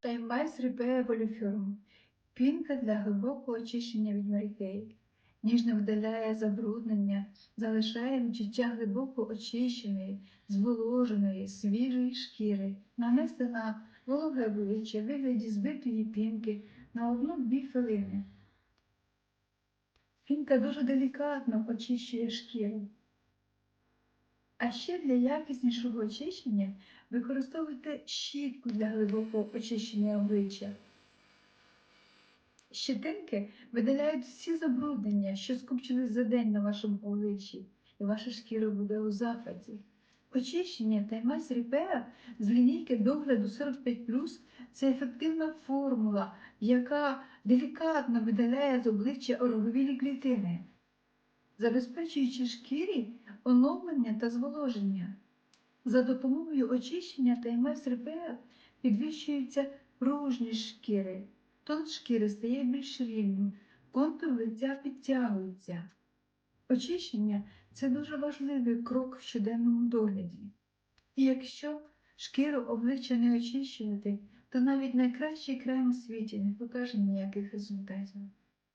Таймбайс Repair Polyfirm – пінка для глибокого очищення від марікей. Ніжно видаляє забруднення, залишає відчуття глибоко очищеної, зволоженої, свіжої шкіри, нанести на вологе обличчя вигляді збитої пінки на одну-дві хвилини. Пінка дуже делікатно очищує шкіру. А ще для якіснішого очищення використовуйте щітку для глибокого очищення обличчя. Щетинки видаляють всі забруднення, що скупчились за день на вашому обличчі, і ваша шкіра буде у захваті. Очищення Таймас Repair з лінійки догляду 45 це ефективна формула, яка делікатно видаляє з обличчя ороговілі клітини, забезпечуючи шкірі оновлення та зволоження. За допомогою очищення Таймас Repair підвищується пружність шкіри, тон шкіри стає більш рівним, контур лиця підтягується. Очищення це дуже важливий крок в щоденному догляді. І якщо шкіру обличчя не очищувати, то навіть найкращий крем у світі не покаже ніяких результатів.